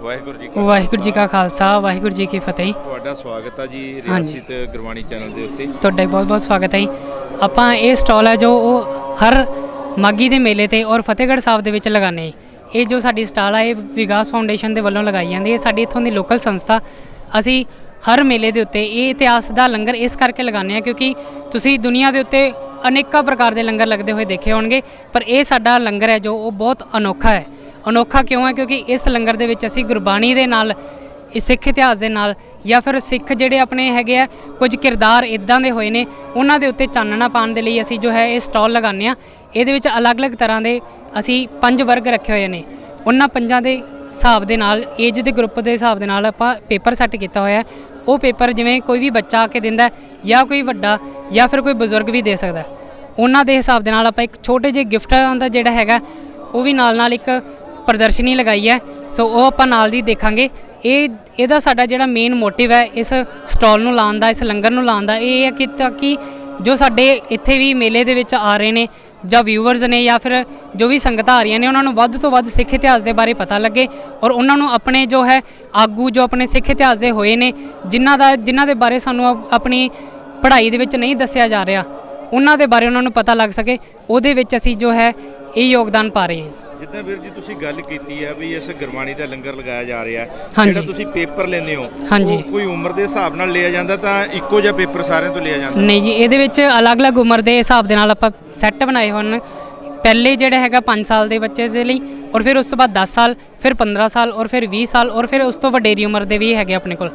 ਵਾਹਿਗੁਰੂ ਜੀ ਕਾ ਵਾਹਿਗੁਰੂ ਜੀ ਕਾ ਖਾਲਸਾ। ਵਾਹਿਗੁਰੂ ਜੀ ਕੀ ਫਤਿਹ। ਤੁਹਾਡਾ ਸਵਾਗਤ ਹੈ ਜੀ ਹਾਂਜੀ। ਰਿਆਸਤ ਗੁਰਬਾਣੀ ਚੈਨਲ ਦੇ ਉੱਤੇ। ਤੁਹਾਡਾ ਬਹੁਤ ਬਹੁਤ ਸਵਾਗਤ ਹੈ ਜੀ। ਆਪਾਂ ਇਹ ਸਟਾਲ ਹੈ ਜੋ ਉਹ ਹਰ ਮਾਗੀ ਦੇ ਮੇਲੇ ਤੇ ਔਰ ਫਤਿਹਗੜ੍ਹ ਸਾਹਿਬ ਦੇ ਵਿੱਚ ਲਗਾਉਂਦੇ ਇਹ ਜੋ ਸਾਡੀ ਸਟਾਲ ਹੈ ਇਹ ਵਿਕਾਸ ਫਾਊਂਡੇਸ਼ਨ ਦੇ ਵੱਲੋਂ ਲਗਾਈ ਜਾਂਦੀ ਹੈ ਸਾਡੀ ਇੱਥੋਂ ਦੀ ਲੋਕਲ ਸੰਸਥਾ। ਅਸੀਂ ਹਰ ਮੇਲੇ ਦੇ ਉੱਤੇ ਇਹ ਇਤਿਹਾਸ ਦਾ ਲੰਗਰ ਇਸ ਕਰਕੇ ਲਗਾਉਂਦੇ ਹਾਂ ਕਿਉਂਕਿ ਤੁਸੀਂ ਦੁਨੀਆ ਦੇ ਉੱਤੇ ਅਨੇਕਾਂ ਪ੍ਰਕਾਰ ਦੇ ਲੰਗਰ ਲੱਗਦੇ ਹੋਏ ਦੇਖੇ ਹੋਣਗੇ। ਪਰ ਇਹ ਸਾਡਾ ਲੰਗਰ ਹੈ ਜੋ ਉਹ ਬਹੁਤ ਅਨੋਖਾ ਹੈ। ਅਨੋਖਾ ਕਿਉਂ ਹੈ? ਕਿਉਂਕਿ ਇਸ ਲੰਗਰ ਦੇ ਵਿੱਚ ਅਸੀਂ ਗੁਰਬਾਣੀ ਦੇ ਨਾਲ, ਇਸ ਸਿੱਖ ਇਤਿਹਾਸ ਦੇ ਨਾਲ ਜਾਂ ਫਿਰ ਸਿੱਖ ਜਿਹੜੇ ਆਪਣੇ ਹੈਗੇ ਆ, ਕੁਝ ਕਿਰਦਾਰ ਇਦਾਂ ਦੇ ਹੋਏ ਨੇ, ਉਹਨਾਂ ਦੇ ਉੱਤੇ ਚਾਨਣਾ ਪਾਉਣ ਦੇ ਲਈ ਅਸੀਂ ਜੋ ਹੈ ਇਹ ਸਟਾਲ ਲਗਾਉਂਦੇ ਆ ਇਹਦੇ ਵਿੱਚ ਅਲੱਗ-ਅਲੱਗ ਤਰ੍ਹਾਂ ਦੇ ਅਸੀਂ ਪੰਜ ਵਰਗ ਰੱਖੇ ਹੋਏ ਨੇ। ਉਹਨਾਂ ਪੰਜਾਂ ਦੇ ਹਿਸਾਬ ਦੇ ਨਾਲ ਏਜ ਦੇ ਗਰੁੱਪ ਦੇ ਹਿਸਾਬ ਦੇ ਨਾਲ ਆਪਾਂ ਪੇਪਰ ਸੈੱਟ ਕੀਤਾ ਹੋਇਆ ਉਹ ਪੇਪਰ ਜਿਵੇਂ ਕੋਈ ਵੀ ਬੱਚਾ ਆ ਕੇ ਦਿੰਦਾ ਜਾਂ ਕੋਈ ਵੱਡਾ ਜਾਂ ਫਿਰ ਕੋਈ ਬਜ਼ੁਰਗ ਵੀ ਦੇ ਸਕਦਾ ਉਹਨਾਂ ਦੇ ਹਿਸਾਬ ਦੇ ਨਾਲ ਆਪਾਂ ਇੱਕ ਛੋਟੇ ਜਿਹੇ ਗਿਫਟਾਂ ਦਾ ਜਿਹੜਾ ਹੈਗਾ, ਉਹ ਵੀ ਨਾਲ ਨਾਲ ਇੱਕ ਪ੍ਰਦਰਸ਼ਨੀ ਲਗਾਈ ਹੈ। ਸੋ ਉਹ ਆਪਾਂ ਨਾਲ ਦੀ ਦੇਖਾਂਗੇ। ਇਹ, ਇਹਦਾ ਸਾਡਾ ਜਿਹੜਾ ਮੇਨ ਮੋਟਿਵ ਹੈ, ਇਸ ਸਟਾਲ ਨੂੰ ਲਾਉਣ ਦਾ, ਇਸ ਲੰਗਰ ਨੂੰ ਲਾਉਣ ਦਾ, ਇਹ ਹੈ ਕਿ ਤਾਂ ਕਿ ਜੋ ਸਾਡੇ ਇੱਥੇ ਵੀ ਮੇਲੇ ਦੇ ਵਿੱਚ ਆ ਰਹੇ ਨੇ, ਜਾਂ ਵਿਊਅਰਸ ਨੇ, ਜਾਂ ਫਿਰ ਜੋ ਵੀ ਸੰਗਤਾਂ ਆ ਰਹੀਆਂ ਨੇ, ਉਹਨਾਂ ਨੂੰ ਵੱਧ ਤੋਂ ਵੱਧ ਸਿੱਖ ਇਤਿਹਾਸ ਦੇ ਬਾਰੇ ਪਤਾ ਲੱਗੇ ਔਰ ਉਹਨਾਂ ਨੂੰ ਆਪਣੇ ਜੋ ਹੈ, ਆਗੂ ਜੋ ਆਪਣੇ ਸਿੱਖ ਇਤਿਹਾਸ ਦੇ ਹੋਏ ਨੇ, ਜਿਨ੍ਹਾਂ ਦਾ, ਜਿਨ੍ਹਾਂ ਦੇ ਬਾਰੇ ਸਾਨੂੰ ਆਪਣੀ ਪੜ੍ਹਾਈ ਦੇ ਵਿੱਚ ਨਹੀਂ ਦੱਸਿਆ ਜਾ ਰਿਹਾ, ਉਹਨਾਂ ਦੇ ਬਾਰੇ ਉਹਨਾਂ ਨੂੰ ਪਤਾ ਲੱਗ ਸਕੇ। ਉਹਦੇ ਵਿੱਚ ਅਸੀਂ ਜੋ ਹੈ, ਇਹ ਯੋਗਦਾਨ ਪਾ ਰਹੇ ਹਾਂ। ਜਿੱਦਾਂ ਵੀਰ ਜੀ ਤੁਸੀਂ ਗੱਲ ਕੀਤੀ ਹੈ ਵੀ ਇਸ ਗੁਰਬਾਣੀ ਦਾ ਲੰਗਰ ਲਗਾਇਆ ਜਾ ਰਿਹਾ ਹੈ। ਜਿਹੜਾ ਤੁਸੀਂ ਪੇਪਰ ਲੈਂਦੇ ਹੋ। ਉਹ ਕੋਈ ਉਮਰ ਦੇ ਹਿਸਾਬ ਨਾਲ ਲਿਆ ਜਾਂਦਾ ਤਾਂ ਇੱਕੋ ਜਿਹਾ ਪੇਪਰ ਸਾਰਿਆਂ ਤੋਂ ਲਿਆ ਜਾਂਦਾ? ਨਹੀਂ ਜੀ ਇਹਦੇ ਵਿੱਚ ਅਲੱਗ-ਅਲੱਗ ਉਮਰ ਦੇ ਹਿਸਾਬ ਦੇ ਨਾਲ ਆਪਾਂ ਸੈੱਟ ਬਣਾਏ ਹੋਣ। ਪਹਿਲੇ ਜਿਹੜਾ ਹੈਗਾ 5 ਸਾਲ ਦੇ ਬੱਚੇ ਦੇ ਲਈ ਔਰ ਫਿਰ ਉਸ ਤੋਂ ਬਾਅਦ 10 ਸਾਲ ਫਿਰ 15 ਸਾਲ ਔਰ ਫਿਰ 20 ਸਾਲ ਔਰ ਫਿਰ ਉਸ ਤੋਂ ਵਡੇਰੀ ਉਮਰ ਦੇ ਵੀ ਹੈਗੇ ਆਪਣੇ ਕੋਲ।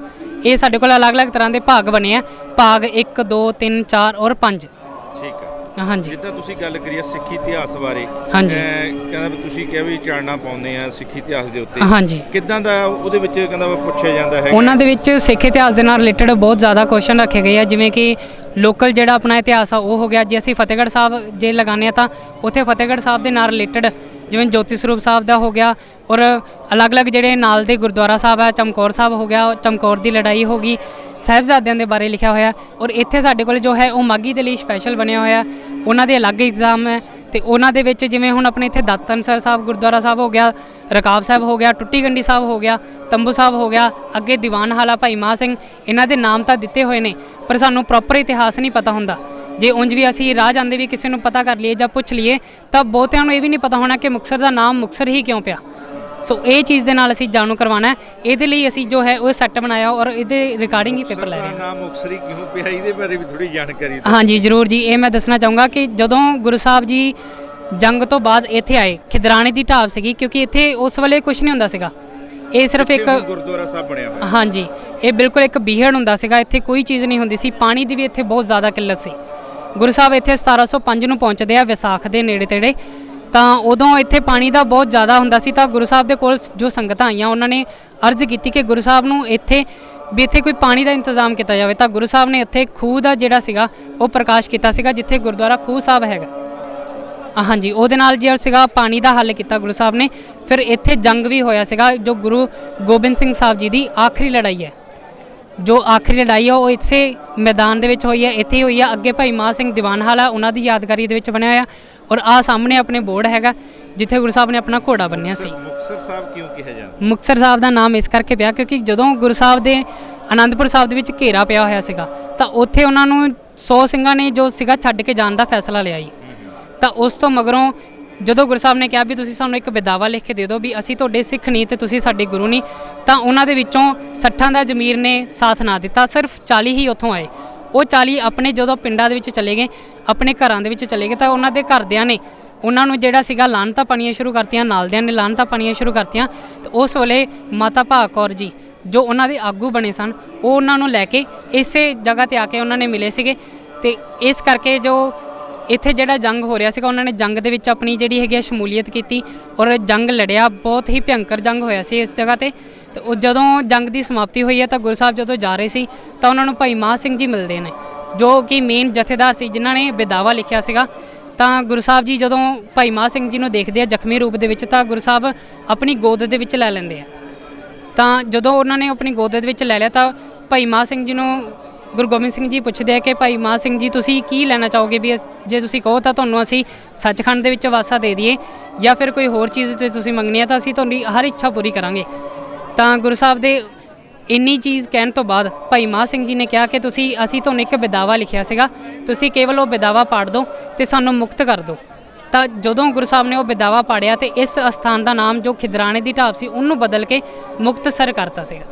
ਇਹ ਸਾਡੇ ਕੋਲ ਅਲੱਗ-ਅਲੱਗ ਤਰ੍ਹਾਂ ਦੇ ਭਾਗ ਬਣੇ ਆ। ਭਾਗ 1 2 3 4 ਔਰ 5 ਠੀਕ ਹੈ। ਹਾਂਜੀ। ਜਿੱਦਾਂ ਤੁਸੀਂ ਗੱਲ ਕਰੀ ਹੈ ਸਿੱਖੀ ਇਤਿਹਾਸ ਬਾਰੇ ਹਾਂਜੀ। ਅਹ ਕਹਿੰਦਾ ਵੀ ਤੁਸੀਂ ਕਿਹਾ ਵੀ ਚਾੜਨਾ ਪਾਉਂਦੇ ਆ ਸਿੱਖੀ ਇਤਿਹਾਸ ਦੇ ਉੱਤੇ। ਹਾਂਜੀ। ਕਿੱਦਾਂ ਦਾ ਉਹਦੇ ਵਿੱਚ ਕਹਿੰਦਾ ਵਾ ਪੁੱਛਿਆ ਜਾਂਦਾ ਹੈ ਉਹਨਾਂ ਦੇ ਵਿੱਚ ਸਿੱਖ ਇਤਿਹਾਸ ਦੇ ਨਾਲ ਰਿਲੇਟਡ ਬਹੁਤ ਜ਼ਿਆਦਾ ਕੁਐਸਚਨ ਰੱਖੇ ਗਏ ਆ ਜਿਵੇਂ ਕਿ ਲੋਕਲ ਜਿਹੜਾ ਆਪਣਾ ਇਤਿਹਾਸ ਆ ਉਹ ਹੋ ਗਿਆ। ਜੇ ਅਸੀਂ ਫਤਿਹਗੜ੍ਹ ਸਾਹਿਬ ਜੇ ਲਗਾਉਂਦੇ ਆ ਤਾਂ ਉੱਥੇ ਫਤਿਹਗੜ੍ਹ ਸਾਹਿਬ ਦੇ ਨਾਲ ਰਿਲੇਟਡ ਜਿਵੇਂ ਜੋਤੀ ਸਰੂਪ ਸਾਹਿਬ ਦਾ ਹੋ ਗਿਆ ਔਰ ਅਲੱਗ-ਅਲੱਗ ਜਿਹੜੇ ਨਾਲ ਦੇ ਗੁਰਦੁਆਰਾ ਸਾਹਿਬ ਆ ਚਮਕੌਰ ਸਾਹਿਬ ਹੋ ਗਿਆ ਚਮਕੌਰ ਦੀ ਲੜਾਈ ਹੋ ਗਈ। ਸਾਹਿਬਜ਼ਾਦਿਆਂ ਦੇ ਬਾਰੇ ਲਿਖਿਆ ਹੋਇਆ ਔਰ ਇੱਥੇ ਸਾਡੇ ਕੋਲ ਜੋ ਹੈ ਉਹ ਮਾਗੀ ਦੇ ਲਈ ਸਪੈਸ਼ਲ ਬਣਿਆ ਹੋਇਆ ਉਹਨਾਂ ਦੇ ਅਲੱਗ ਇਗਜ਼ਾਮ ਹੈ ਤੇ ਉਹਨਾਂ ਦੇ ਵਿੱਚ ਜਿਵੇਂ ਹੁਣ ਆਪਣੇ ਇੱਥੇ ਦਾਤਨਸਰ ਸਾਹਿਬ, ਗੁਰਦੁਆਰਾ ਸਾਹਿਬ ਹੋ ਗਿਆ, ਰਕਾਬ ਸਾਹਿਬ ਹੋ ਗਿਆ, ਟੁੱਟੀ ਗੰਡੀ ਸਾਹਿਬ ਹੋ ਗਿਆ, ਤੰਬੂ ਸਾਹਿਬ ਹੋ ਗਿਆ, ਅੱਗੇ ਦੀਵਾਨ ਹਾਲਾ ਭਾਈ ਮਾ ਸਿੰਘ, ਇਹਨਾਂ ਦੇ ਨਾਮ ਤਾਂ ਦਿੱਤੇ ਹੋਏ ਨੇ, ਪਰ ਸਾਨੂੰ ਪ੍ਰੋਪਰ ਇਤਿਹਾਸ ਨਹੀਂ ਪਤਾ ਹੁੰਦਾ। ਜੇ ਉਂਝ ਵੀ ਅਸੀਂ ਰਾਹ ਜਾਂਦੇ ਵੀ ਕਿਸੇ ਨੂੰ ਪਤਾ ਕਰ ਲਈਏ ਜਾਂ ਪੁੱਛ ਲਈਏ, ਤਾਂ ਬਹੁਤਿਆਂ ਨੂੰ ਇਹ ਵੀ ਨਹੀਂ ਪਤਾ ਹੋਣਾ ਕਿ ਮੁਕਤਸਰ ਦਾ ਨਾਮ ਮੁਕਤਸਰ ਹੀ ਕਿਉਂ ਪਿਆ। ਸੋ ਇਹ ਚੀਜ਼ ਦੇ ਨਾਲ ਅਸੀਂ ਜਾਣੂ ਕਰਵਾਉਣਾ ਹੈ। ਇਹਦੇ ਲਈ ਅਸੀਂ ਜੋ ਹੈ ਉਹ ਸੈੱਟ ਬਣਾਇਆ ਔਰ ਇਹਦੇ ਰਿਕਾਰਡਿੰਗ ਹੀ ਪੇਪਰ ਲੈ ਰਹੇ ਹਾਂ। ਨਾਮ ਮੁਕਸਰੀ ਕਿਉਂ ਪਿਆ? ਇਹਦੇ ਬਾਰੇ ਵੀ ਥੋੜੀ ਜਾਣਕਾਰੀ ਦਿਓ। ਹਾਂਜੀ ਜ਼ਰੂਰ ਜੀ। ਇਹ ਮੈਂ ਦੱਸਣਾ ਚਾਹੂੰਗਾ ਕਿ ਜਦੋਂ ਗੁਰੂ ਸਾਹਿਬ ਜੀ ਜੰਗ ਤੋਂ ਬਾਅਦ ਇੱਥੇ ਆਏ ਖਿਦਰਾਣੇ ਦੀ ਢਾਬ ਸੀਗੀ ਕਿਉਂਕਿ ਇੱਥੇ ਉਸ ਵੇਲੇ ਕੁਝ ਨਹੀਂ ਹੁੰਦਾ ਸੀਗਾ। ਇਹ ਸਿਰਫ ਇੱਕ ਗੁਰਦੁਆਰਾ ਸਾਹਿਬ ਬਣਿਆ ਹੋਇਆ। ਹਾਂਜੀ ਇਹ ਬਿਲਕੁਲ ਇੱਕ ਬੀਹੜ ਹੁੰਦਾ ਸੀਗਾ। ਇੱਥੇ ਕੋਈ ਚੀਜ਼ ਨਹੀਂ ਹੁੰਦੀ ਸੀ। ਪਾਣੀ ਦੀ ਵੀ ਇੱਥੇ ਬਹੁਤ ਜ਼ਿਆਦਾ ਕਿੱਲਤ ਸੀ। ਗੁਰੂ ਸਾਹਿਬ ਇੱਥੇ 1705 ਨੂੰ ਪਹੁੰਚਦੇ ਆ ਵਿਸਾਖ ਦੇ ਨੇੜੇ ਤੇੜੇ। ਤਾਂ ਉਦੋਂ ਇੱਥੇ ਪਾਣੀ ਦਾ ਬਹੁਤ ਜ਼ਿਆਦਾ ਹੁੰਦਾ ਸੀ। ਤਾਂ ਗੁਰੂ ਸਾਹਿਬ ਦੇ ਕੋਲ ਜੋ ਸੰਗਤਾਂ ਆਈਆਂ, ਉਹਨਾਂ ਨੇ ਅਰਜ਼ ਕੀਤੀ ਕਿ ਗੁਰੂ ਸਾਹਿਬ ਨੂੰ ਇੱਥੇ ਵੀ ਇੱਥੇ ਕੋਈ ਪਾਣੀ ਦਾ ਇੰਤਜ਼ਾਮ ਕੀਤਾ ਜਾਵੇ। ਤਾਂ ਗੁਰੂ ਸਾਹਿਬ ਨੇ ਇੱਥੇ ਖੂਹ ਦਾ ਜਿਹੜਾ ਸੀਗਾ, ਉਹ ਪ੍ਰਕਾਸ਼ ਕੀਤਾ ਸੀਗਾ, ਜਿੱਥੇ ਗੁਰਦੁਆਰਾ ਖੂਹ ਸਾਹਿਬ ਹੈਗਾ। ਹਾਂਜੀ, ਉਹਦੇ ਨਾਲ ਜਿਹੜਾ ਸੀਗਾ ਪਾਣੀ ਦਾ ਹੱਲ ਕੀਤਾ ਗੁਰੂ ਸਾਹਿਬ ਨੇ। ਫਿਰ ਇੱਥੇ ਜੰਗ ਵੀ ਹੋਇਆ ਸੀਗਾ, ਜੋ ਗੁਰੂ ਗੋਬਿੰਦ ਸਿੰਘ ਸਾਹਿਬ ਜੀ ਦੀ ਆਖਰੀ ਲੜਾਈ ਹੈ। ਜੋ ਆਖਰੀ ਲੜਾਈ ਆ ਉਹ ਇਸੇ ਮੈਦਾਨ ਦੇ ਵਿੱਚ ਹੋਈ ਹੈ, ਇੱਥੇ ਹੋਈ ਆ ਅੱਗੇ ਭਾਈ ਮਾ ਸਿੰਘ ਦੀਵਾਨ ਹਾਲਾ ਉਹਨਾਂ ਦੀ ਯਾਦਗਾਰੀ ਦੇ ਵਿੱਚ ਬਣਿਆ ਹੋਇਆ। ਔਰ ਆ ਸਾਹਮਣੇ ਆਪਣੇ ਬੋਰਡ ਹੈਗਾ ਜਿੱਥੇ ਗੁਰੂ ਸਾਹਿਬ ਨੇ ਆਪਣਾ ਘੋੜਾ ਬੰਨਿਆ ਸੀ। ਮੁਕਸਰ ਸਾਹਿਬ ਕਿਉਂ ਕਿਹਾ ਜਾਂਦਾ? ਮੁਕਤਸਰ ਸਾਹਿਬ ਦਾ ਨਾਮ ਇਸ ਕਰਕੇ ਪਿਆ ਕਿਉਂਕਿ ਜਦੋਂ ਗੁਰੂ ਸਾਹਿਬ ਦੇ ਆਨੰਦਪੁਰ ਸਾਹਿਬ ਦੇ ਵਿੱਚ ਘੇਰਾ ਪਿਆ ਹੋਇਆ ਸੀਗਾ ਤਾਂ ਉੱਥੇ ਉਹਨਾਂ ਨੂੰ 100 ਸਿੰਘਾਂ ਨੇ ਜੋ ਸੀਗਾ ਛੱਡ ਕੇ ਜਾਣ ਦਾ ਫੈਸਲਾ ਲਿਆ ਜੀ। ਤਾਂ ਉਸ ਤੋਂ ਮਗਰੋਂ ਜਦੋਂ ਗੁਰੂ ਸਾਹਿਬ ਨੇ ਕਿਹਾ ਵੀ ਤੁਸੀਂ ਸਾਨੂੰ ਇੱਕ ਵਿਦਾਵਾ ਲਿਖ ਕੇ ਦੇ ਦਿਓ ਵੀ ਅਸੀਂ ਤੁਹਾਡੇ ਸਿੱਖ ਨਹੀਂ ਤੇ ਤੁਸੀਂ ਸਾਡੇ ਗੁਰੂ ਨਹੀਂ ਤਾਂ ਉਹਨਾਂ ਦੇ ਵਿੱਚੋਂ 60 ਦਾ ਜ਼ਮੀਰ ਨੇ ਸਾਥ ਨਾ ਦਿੱਤਾ ਸਿਰਫ 40 ਹੀ ਉੱਥੋਂ ਆਏ। ਉਹ 40 ਆਪਣੇ ਜਦੋਂ ਪਿੰਡਾਂ ਦੇ ਵਿੱਚ ਚਲੇ ਗਏ, ਆਪਣੇ ਘਰਾਂ ਦੇ ਵਿੱਚ ਚਲੇ ਗਏ ਤਾਂ ਉਹਨਾਂ ਦੇ ਘਰਦਿਆਂ ਨੇ ਉਹਨਾਂ ਨੂੰ ਜਿਹੜਾ ਸੀਗਾ ਲਾਹਨਤਾਂ ਪਾਣੀਆਂ ਸ਼ੁਰੂ ਕਰਤੀਆਂ, ਨਾਲਦਿਆਂ ਨੇ ਲਾਹਨਤਾਂ ਪਾਣੀਆਂ ਸ਼ੁਰੂ ਕਰਤੀਆਂ ਤੇ ਉਸ ਵੇਲੇ ਮਾਤਾ ਭਾਗ ਕੌਰ ਜੀ ਜੋ ਉਹਨਾਂ ਦੇ ਆਗੂ ਬਣੇ ਸਨ, ਉਹ ਉਹਨਾਂ ਨੂੰ ਲੈ ਕੇ ਇਸੇ ਜਗ੍ਹਾ ਤੇ ਆ ਕੇ ਉਹਨਾਂ ਨੇ ਮਿਲੇ ਸੀਗੇ ਤੇ ਇਸ ਕਰਕੇ ਜੋ ਇੱਥੇ ਜਿਹੜਾ ਜੰਗ ਹੋ ਰਿਹਾ ਸੀਗਾ, ਉਹਨਾਂ ਨੇ ਜੰਗ ਦੇ ਵਿੱਚ ਆਪਣੀ ਜਿਹੜੀ ਹੈਗੀ ਆ ਸ਼ਮੂਲੀਅਤ ਕੀਤੀ ਔਰ ਜੰਗ ਲੜਿਆ, ਬਹੁਤ ਹੀ ਭਿਅੰਕਰ ਜੰਗ ਹੋਇਆ ਸੀ ਇਸ ਜਗ੍ਹਾ ਤੇ ਤੇ ਉਹ ਜਦੋਂ ਜੰਗ ਦੀ ਸਮਾਪਤੀ ਹੋਈ ਹੈ ਤਾਂ ਗੁਰੂ ਸਾਹਿਬ ਜਦੋਂ ਜਾ ਰਹੇ ਸੀ ਤਾਂ ਉਹਨਾਂ ਨੂੰ ਭਾਈ ਮਾ ਸਿੰਘ ਜੀ ਮਿਲਦੇ ਨੇ, ਜੋ ਕਿ ਮੇਨ ਜਥੇਦਾਰ ਸੀ, ਜਿਨ੍ਹਾਂ ਨੇ ਵਿਦਾਵਾ ਲਿਖਿਆ ਸੀਗਾ। ਤਾਂ ਗੁਰੂ ਸਾਹਿਬ ਜੀ ਜਦੋਂ ਭਾਈ ਮਾ ਸਿੰਘ ਜੀ ਨੂੰ ਦੇਖਦੇ ਆ ਜ਼ਖਮੀ ਰੂਪ ਦੇ ਵਿੱਚ ਤਾਂ ਗੁਰੂ ਸਾਹਿਬ ਆਪਣੀ ਗੋਦ ਦੇ ਵਿੱਚ ਲੈ ਲੈਂਦੇ ਆ। ਤਾਂ ਜਦੋਂ ਉਹਨਾਂ ਨੇ ਆਪਣੀ ਗੋਦ ਦੇ ਵਿੱਚ ਲੈ ਲਿਆ ਤਾਂ ਭਾਈ ਮਾ ਸਿੰਘ ਜੀ ਨੂੰ ਗੁਰੂ ਗੋਬਿੰਦ ਸਿੰਘ ਜੀ ਪੁੱਛਦੇ ਆ ਕਿ ਭਾਈ ਮਾ ਸਿੰਘ ਜੀ, ਤੁਸੀਂ ਕੀ ਲੈਣਾ ਚਾਹੋਗੇ ਵੀ ਜੇ ਤੁਸੀਂ ਕਹੋ ਤਾਂ ਤੁਹਾਨੂੰ ਅਸੀਂ ਸੱਚਖੰਡ ਦੇ ਵਿੱਚ ਵਾਸਾ ਦੇ ਦਈਏ ਜਾਂ ਫਿਰ ਕੋਈ ਹੋਰ ਚੀਜ਼ ਜੇ ਤੁਸੀਂ ਮੰਗਣੀ ਹੈ ਤਾਂ ਅਸੀਂ ਤੁਹਾਡੀ ਹਰ ਇੱਛਾ ਪੂਰੀ ਕਰਾਂਗੇ। ਤਾਂ ਗੁਰੂ ਸਾਹਿਬ ਦੇ ਇੰਨੀ ਚੀਜ਼ ਕਹਿਣ ਤੋਂ ਬਾਅਦ ਭਾਈ ਮਹਾਂ ਸਿੰਘ ਜੀ ਨੇ ਕਿਹਾ ਕਿ ਤੁਸੀਂ ਅਸੀਂ ਤੁਹਾਨੂੰ ਇੱਕ ਬਿਦਾਵਾ ਲਿਖਿਆ ਸੀਗਾ ਤੁਸੀਂ ਕੇਵਲ ਉਹ ਬਿਦਾਵਾ ਪਾੜ ਦਿਓ ਤੇ ਸਾਨੂੰ ਮੁਕਤ ਕਰ ਦਿਓ। ਤਾਂ ਜਦੋਂ ਗੁਰੂ ਸਾਹਿਬ ਨੇ ਉਹ ਬਿਦਾਵਾ ਪਾੜਿਆ ਤੇ ਇਸ ਅਸਥਾਨ ਦਾ ਨਾਮ ਜੋ ਖਿਦਰਾਣੇ ਦੀ ਢਾਬ ਸੀ ਉਹਨੂੰ ਬਦਲ ਕੇ ਮੁਕਤਸਰ ਕਰਤਾ ਸੀਗਾ।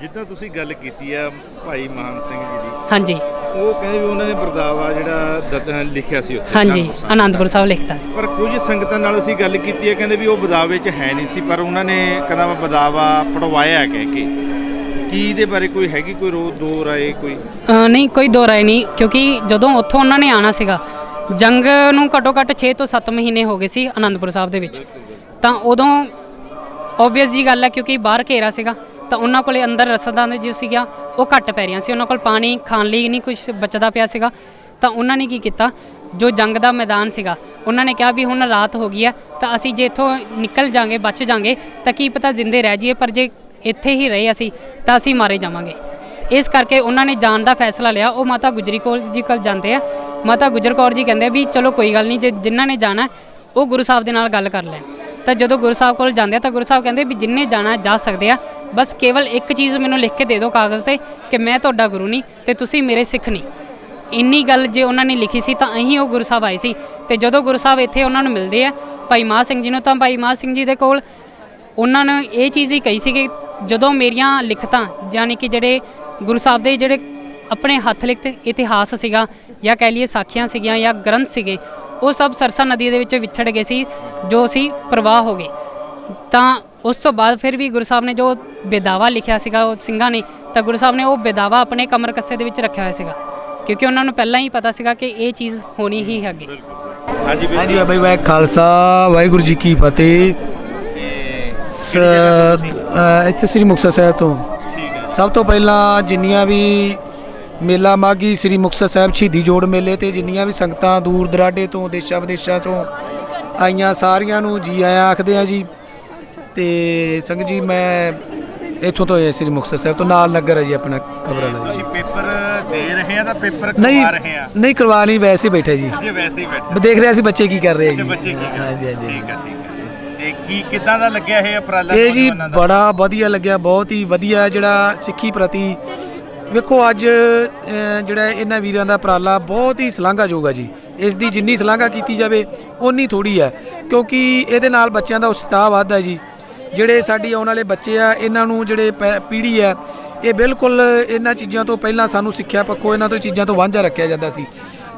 ਜਿੱਦਾਂ ਤੁਸੀਂ ਗੱਲ ਕੀਤੀ ਆ ਭਾਈ ਮਹਾਨ ਸਿੰਘ ਜੀ ਦੀ ਹਾਂਜੀ। ਉਹ ਕਹਿੰਦੇ ਵੀ ਉਹਨਾਂ ਨੇ ਬਰਦਾਵਾ ਜਿਹੜਾ ਦਤ- ਲਿਖਿਆ ਸੀ ਉੱਥੇ ਹਾਂਜੀ ਅਨੰਦਪੁਰ ਸਾਹਿਬ। ਆਨੰਦਪੁਰ ਸਾਹਿਬ ਲਿਖਤਾ ਸੀ। ਪਰ ਕੁਝ ਸੰਗਤਾਂ ਨਾਲ ਅਸੀਂ ਗੱਲ ਕੀਤੀ ਹੈ ਕਹਿੰਦੇ ਵੀ ਉਹ ਬਦਾਵੇ 'ਚ ਹੈ ਨਹੀਂ ਸੀ ਪਰ ਉਹਨਾਂ ਨੇ ਕਹਿੰਦਾ ਵਾ ਬਦਾਵਾ ਪੜਵਾਇਆ ਕਹਿ ਕੇ। ਕੀ ਇਹਦੇ ਬਾਰੇ ਕੋਈ ਹੈਗੀ ਕੋਈ ਰੋ ਦੋ ਰਾਏ ਕੋਈ? ਅ, ਨਹੀਂ ਕੋਈ ਦੋ ਰਾਏ ਨਹੀਂ ਕਿਉਂਕਿ ਜਦੋਂ ਉੱਥੋਂ ਉਹਨਾਂ ਨੇ ਆਣਾ ਸੀਗਾ ਜੰਗ ਨੂੰ ਘੱਟੋ ਘੱਟ 6 ਤੋਂ 7 ਮਹੀਨੇ ਹੋ ਗਏ ਸੀ ਆਨੰਦਪੁਰ ਸਾਹਿਬ ਦੇ ਵਿੱਚ। ਤਾਂ ਉਦੋਂ ਓਬਵੀਅਸ ਜੀ ਗੱਲ ਹੈ ਕਿਉਂਕਿ ਬਾਹਰ ਘੇਰਾ ਸੀਗਾ ਤਾਂ ਉਹਨਾਂ ਕੋਲੇ ਅੰਦਰ ਰਸਦਾਂ ਜੋ ਸੀਗਾ ਉਹ ਘੱਟ ਪੈ ਰਹੀਆਂ ਸੀ। ਉਹਨਾਂ ਕੋਲ ਪਾਣੀ ਖਾਣ ਲਈ ਨਹੀਂ ਕੁਝ ਬਚਦਾ ਪਿਆ ਸੀਗਾ। ਤਾਂ ਉਹਨਾਂ ਨੇ ਕੀ ਕੀਤਾ? ਜੋ ਜੰਗ ਦਾ ਮੈਦਾਨ ਸੀਗਾ, ਉਹਨਾਂ ਨੇ ਕਿਹਾ ਵੀ ਹੁਣ ਰਾਤ ਹੋ ਗਈ ਹੈ, ਤਾਂ ਅਸੀਂ ਜੇ ਇੱਥੋਂ ਨਿਕਲ ਜਾਾਂਗੇ, ਬਚ ਜਾਾਂਗੇ, ਤਾਂ ਕੀ ਪਤਾ ਜ਼ਿੰਦੇ ਰਹਿ ਜਾਈਏ, ਪਰ ਜੇ ਇੱਥੇ ਹੀ ਰਹੇ ਅਸੀਂ, ਤਾਂ ਅਸੀਂ ਮਾਰੇ ਜਾਵਾਂਗੇ। ਇਸ ਕਰਕੇ ਉਹਨਾਂ ਨੇ ਜਾਣ ਦਾ ਫੈਸਲਾ ਲਿਆ। ਉਹ ਮਾਤਾ ਗੁਜਰੀ ਕੌਰ ਜੀ ਕੋਲ ਜਾਂਦੇ ਆ। ਮਾਤਾ ਗੁਜਰ ਕੌਰ ਜੀ ਕਹਿੰਦੇ ਆ ਵੀ ਚਲੋ ਕੋਈ ਗੱਲ ਨਹੀਂ, ਜੇ ਜਿਨ੍ਹਾਂ ਨੇ ਜਾਣਾ, ਉਹ ਗੁਰੂ ਸਾਹਿਬ ਦੇ ਨਾਲ ਗੱਲ ਕਰ ਲੈਣ। ਤਾਂ ਜਦੋਂ ਗੁਰੂ ਸਾਹਿਬ ਕੋਲ ਜਾਂਦੇ ਆ ਤਾਂ ਗੁਰੂ ਸਾਹਿਬ ਕਹਿੰਦੇ ਵੀ ਜਿੰਨੇ ਜਾਣਾ ਜਾ ਸਕਦੇ ਆ, ਬਸ ਕੇਵਲ ਇੱਕ ਚੀਜ਼ ਮੈਨੂੰ ਲਿਖ ਕੇ ਦੇ ਦਿਓ ਕਾਗਜ਼ ਤੇ ਕਿ ਮੈਂ ਤੁਹਾਡਾ ਗੁਰੂ ਨਹੀਂ ਤੇ ਤੁਸੀਂ ਮੇਰੇ ਸਿੱਖ ਨਹੀਂ। ਇੰਨੀ ਗੱਲ ਜੇ ਉਹਨਾਂ ਨੇ ਲਿਖੀ ਸੀ ਤਾਂ ਅਹੀਂ ਉਹ ਗੁਰੂ ਸਾਹਿਬ ਆਏ ਸੀ ਤੇ ਜਦੋਂ ਗੁਰੂ ਸਾਹਿਬ ਇੱਥੇ ਉਹਨਾਂ ਨੂੰ ਮਿਲਦੇ ਆ, ਭਾਈ ਮਹਾਂ ਸਿੰਘ ਜੀ ਨੂੰ ਤਾਂ ਭਾਈ ਮਹਾਂ ਸਿੰਘ ਜੀ ਦੇ ਕੋਲ ਉਹਨਾਂ ਨੇ ਇਹ ਚੀਜ਼ ਹੀ ਕਹੀ ਸੀ ਕਿ ਜਦੋਂ ਮੇਰੀਆਂ ਲਿਖਤਾਂ ਯਾਨੀ ਕਿ ਜਿਹੜੇ ਗੁਰੂ ਸਾਹਿਬ ਦੇ ਜਿਹੜੇ ਆਪਣੇ ਹੱਥ ਲਿਖਤ ਇਤਿਹਾਸ ਸੀਗਾ ਜਾਂ ਕਹਿ ਲਈਏ ਸਾਖੀਆਂ ਸੀਗੀਆਂ ਜਾਂ ਗ੍ਰੰਥ ਸੀਗੇ ਉਹ ਸਭ ਸਰਸਾ ਨਦੀ ਦੇ ਵਿੱਚ ਵਿਛੜ ਗਏ ਸੀ ਜੋ ਸੀ ਪ੍ਰਵਾਹ ਹੋ ਗਏ। ਤਾਂ ਉਸ ਤੋਂ ਬਾਅਦ ਫਿਰ ਵੀ ਗੁਰੂ ਸਾਹਿਬ ਨੇ ਜੋ ਬੇਦਾਵਾ ਲਿਖਿਆ ਸੀਗਾ ਉਹ ਸਿੰਘਾਂ ਨੇ ਤਾਂ ਗੁਰੂ ਸਾਹਿਬ ਨੇ ਉਹ ਬੇਦਾਵਾ ਆਪਣੇ ਕਮਰ ਕੱਸੇ ਦੇ ਵਿੱਚ ਰੱਖਿਆ ਹੋਇਆ ਸੀਗਾ। ਕਿਉਂਕਿ ਉਹਨਾਂ ਨੂੰ ਪਹਿਲਾਂ ਹੀ ਪਤਾ ਸੀਗਾ ਕਿ ਇਹ ਚੀਜ਼ ਹੋਣੀ ਹੀ ਹੈਗੀ ਹਾਂਜੀ ਵੀਰ ਹਾਂਜੀ ਜੀ। ਵਾਹਿ ਖਾਲਸਾ ਵਾਹਿਗੁਰੂ ਜੀ ਕੀ ਫਤਿਹ। ਤੇ ਸ ਅ, ਇੱਥੇ ਸ੍ਰੀ ਮੁਕਤਸਰ ਸਾਹਿਬ ਤੋਂ। ਠੀਕ ਹੈ। ਸਭ ਤੋਂ ਪਹਿਲਾਂ ਜਿੰਨੀਆਂ ਵੀ ਮੇਲਾ ਮਾਗੀ ਸ੍ਰੀ ਮੁਕਤਸਰ ਸਾਹਿਬ ਸ਼ਹੀਦੀ ਜੋੜ ਮੇਲੇ ਤੇ ਜਿੰਨੀਆਂ ਵੀ ਸੰਗਤਾਂ ਦੂਰ ਦਰਾਡੇ ਤੋਂ ਦੇਸ਼ਾਂ ਵਿਦੇਸ਼ਾਂ ਤੋਂ ਆਈਆਂ ਸਾਰੀਆਂ ਨੂੰ ਜੀ ਆਇਆਂ ਆਖਦੇ ਆ ਜੀ। ਤੇ ਸੰਗਤ ਜੀ ਮੈਂ ਇੱਥੋਂ ਤੋਂ ਆਇਆ ਸ੍ਰੀ ਮੁਕਤਸਰ ਸਾਹਿਬ ਤੋਂ ਨਾਲ ਨਗਰ ਹੈ ਜੀ ਆਪਣਾ ਕਬਰ ਵਾਲਾ ਤੁਸੀਂ ਜੀ। ਪੇਪਰ ਦੇ ਰਹੇ ਆ ਤਾਂ ਪੇਪਰ ਕਰਵਾ ਰਹੇ ਆ? ਨਹੀਂ ਕਰਵਾ ਨਹੀਂ ਵੈਸੇ ਹੀ ਬੈਠੇ ਜੀ। ਜੇ ਵੈਸੇ ਹੀ ਬੈਠੇ। ਦੇਖ ਰਿਹਾ ਸੀ ਬੱਚੇ ਕੀ ਕਰ ਰਹੇ ਆ ਜੀ। ਬੱਚੇ ਕੀ ਕਰ ਹਾਂਜੀ ਹਾਂਜੀ ਠੀਕ ਹੈ ਠੀਕ ਹੈ ਤੇ ਕੀ ਕਿਦਾਂ ਦਾ ਲੱਗਿਆ ਇਹ ਉਪਰਾਲਾ ਇਹ ਜੀ? ਬੜਾ ਵਧੀਆ ਲੱਗਿਆ ਬਹੁਤ ਹੀ ਵਧੀਆ ਜਿਹੜਾ ਸਿੱਖੀ ਪ੍ਰਤੀ ਵੇਖੋ, ਅੱਜ ਜਿਹੜਾ ਇਹਨਾਂ ਵੀਰਾਂ ਦਾ ਉਪਰਾਲਾ ਬਹੁਤ ਹੀ ਸ਼ਲਾਘਾਯੋਗ ਹੈ ਜੀ। ਇਸ ਦੀ ਜਿੰਨੀ ਸ਼ਲਾਘਾ ਕੀਤੀ ਜਾਵੇ, ਓਨੀ ਥੋੜੀ ਹੈ ਕਿਉਂਕਿ ਇਹਦੇ ਨਾਲ ਬੱਚਿਆਂ ਦਾ ਉਤਸ਼ਾਹ ਵੱਧਦਾ ਜੀ। ਜਿਹੜੇ ਸਾਡੀ ਆਉਣ ਵਾਲੇ ਬੱਚੇ ਆ, ਇਹਨਾਂ ਨੂੰ ਜਿਹੜੇ ਪੈ- ਪੀੜ੍ਹੀ ਆ, ਇਹ ਬਿਲਕੁਲ ਇਹਨਾਂ ਚੀਜ਼ਾਂ ਤੋਂ ਪਹਿਲਾਂ ਸਾਨੂੰ ਸਿੱਖਿਆ ਪੱਖੋਂ, ਇਹਨਾਂ ਤੋਂ ਚੀਜ਼ਾਂ ਤੋਂ ਵਾਂਝਾ ਰੱਖਿਆ ਜਾਂਦਾ ਸੀ।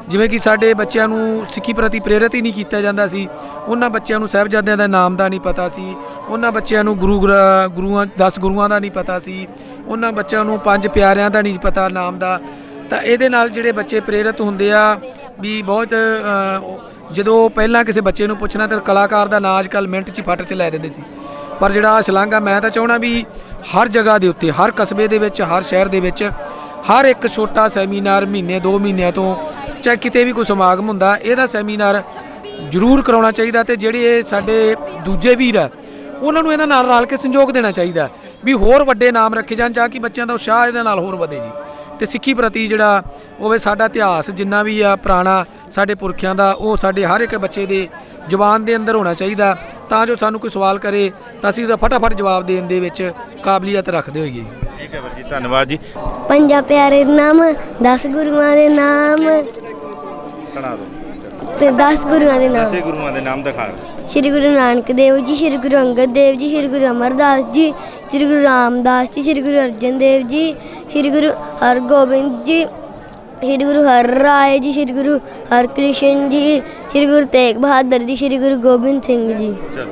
ਜਿਵੇਂ ਕਿ ਸਾਡੇ ਬੱਚਿਆਂ ਨੂੰ ਸਿੱਖੀ ਪ੍ਰਤੀ ਪ੍ਰੇਰਿਤ ਹੀ ਨਹੀਂ ਕੀਤਾ ਜਾਂਦਾ ਸੀ, ਉਹਨਾਂ ਬੱਚਿਆਂ ਨੂੰ ਸਾਹਿਬਜ਼ਾਦਿਆਂ ਦਾ ਨਾਮ ਦਾ ਨਹੀਂ ਪਤਾ ਸੀ, ਉਹਨਾਂ ਬੱਚਿਆਂ ਨੂੰ ਗੁਰੂ ਗ੍ਰ- ਗੁਰੂਆਂ 10 ਗੁਰੂਆਂ ਦਾ ਨਹੀਂ ਪਤਾ ਸੀ, ਉਹਨਾਂ ਬੱਚਿਆਂ ਨੂੰ ਪੰਜ ਪਿਆਰਿਆਂ ਦਾ ਨਹੀਂ ਪਤਾ ਨਾਮ ਦਾ। ਤਾਂ ਇਹਦੇ ਨਾਲ ਜਿਹੜੇ ਬੱਚੇ ਪ੍ਰੇਰਿਤ ਹੁੰਦੇ ਆ, ਵੀ ਬਹੁਤ ਜਦੋਂ ਪਹਿਲਾਂ ਕਿਸੇ ਬੱਚੇ ਨੂੰ ਪੁੱਛਣਾ ਤਾਂ ਕਲਾਕਾਰ ਦਾ ਨਾਂ ਅੱਜ ਕੱਲ੍ਹ ਮਿੰਟ 'ਚ ਫਟ 'ਚ ਲੈ ਦਿੰਦੇ ਸੀ। ਪਰ ਜਿਹੜਾ ਸ਼ਲਾਘਾ ਮੈਂ ਤਾਂ ਚਾਹਣਾ ਵੀ ਹਰ ਜਗ੍ਹਾ ਦੇ ਉੱਤੇ, ਹਰ ਕਸਬੇ ਦੇ ਵਿੱਚ, ਹਰ ਸ਼ਹਿਰ ਦੇ ਵਿੱਚ, ਹਰ ਇੱਕ ਛੋਟਾ ਸੈਮੀਨਾਰ ਮਹੀਨੇ 2 ਮਹੀਨਿਆਂ ਤੋਂ ਚਾਹੇ ਕਿਤੇ ਵੀ ਕੋਈ ਸਮਾਗਮ ਹੁੰਦਾ ਇਹਦਾ ਸੈਮੀਨਾਰ ਜ਼ਰੂਰ ਕਰਾਉਣਾ ਚਾਹੀਦਾ ਤੇ ਜਿਹੜੇ ਇਹ ਸਾਡੇ ਦੂਜੇ ਵੀਰ ਆ ਉਹਨਾਂ ਨੂੰ ਇਹਨਾਂ ਨਾਲ ਰਲ ਕੇ ਸੰਯੋਗ ਦੇਣਾ ਚਾਹੀਦਾ ਵੀ ਹੋਰ ਵੱਡੇ ਨਾਮ ਰੱਖੇ ਜਾਣ ਜਾਂ ਕਿ ਬੱਚਿਆਂ ਦਾ ਉਤਸ਼ਾਹ ਇਹਦੇ ਨਾਲ ਹੋਰ ਵਧੇ ਜੀ। ਤੇ ਸਿੱਖੀ ਪ੍ਰਤੀ ਜਿਹੜਾ ਹੋਵੇ ਸਾਡਾ ਇਤਿਹਾਸ ਜਿੰਨਾ ਵੀ ਆ ਪੁਰਾਣਾ ਸਾਡੇ ਪੁਰਖਿਆਂ ਦਾ ਉਹ ਸਾਡੇ ਹਰ ਇੱਕ ਬੱਚੇ ਦੇ ਜ਼ੁਬਾਨ ਦੇ ਅੰਦਰ ਹੋਣਾ ਚਾਹੀਦਾ। ਤਾਂ ਜੋ ਸਾਨੂੰ ਕੋਈ ਸਵਾਲ ਕਰੇ ਤਾਂ ਅਸੀਂ ਉਹਦਾ ਫਟਾਫਟ ਜਵਾਬ ਦੇਣ ਦੇ ਵਿੱਚ ਕਾਬਲੀਅਤ ਰੱਖਦੇ ਹੋਈਏ ਜੀ। ਠੀਕ ਹੈ ਵੀਰ ਜੀ ਧੰਨਵਾਦ ਜੀ। ਪੰਜਾਂ ਪਿਆਰੇ ਨਾਮ 10 ਗੁਰੂਆਂ ਦੇ ਨਾਮ। ਸੁਣਾ ਦਿਓ ਤੇ 10 ਗੁਰੂਆਂ ਦੇ ਨਾਮ ਦਸੇ ਗੁਰੂਆਂ ਦੇ ਨਾਮ ਦਿਖਾ ਦਿਓ ਸ੍ਰੀ ਗੁਰੂ ਨਾਨਕ ਦੇਵ ਜੀ ਸ੍ਰੀ ਗੁਰੂ ਅੰਗਦ ਦੇਵ ਜੀ ਸ੍ਰੀ ਗੁਰੂ ਅਮਰਦਾਸ ਜੀ ਸ੍ਰੀ ਗੁਰੂ ਰਾਮਦਾਸ ਜੀ ਸ੍ਰੀ ਗੁਰੂ ਅਰਜਨ ਦੇਵ ਜੀ ਸ੍ਰੀ ਗੁਰੂ ਹਰਗੋਬਿੰਦ ਜੀ ਸ੍ਰੀ ਗੁਰੂ ਹਰ ਰਾਏ ਜੀ ਸ੍ਰੀ ਗੁਰੂ ਹਰਕ੍ਰਿਸ਼ਨ ਜੀ ਸ੍ਰੀ ਗੁਰੂ ਤੇਗ ਬਹਾਦਰ ਜੀ ਸ੍ਰੀ ਗੁਰੂ ਗੋਬਿੰਦ ਸਿੰਘ ਜੀ ਚਲੋ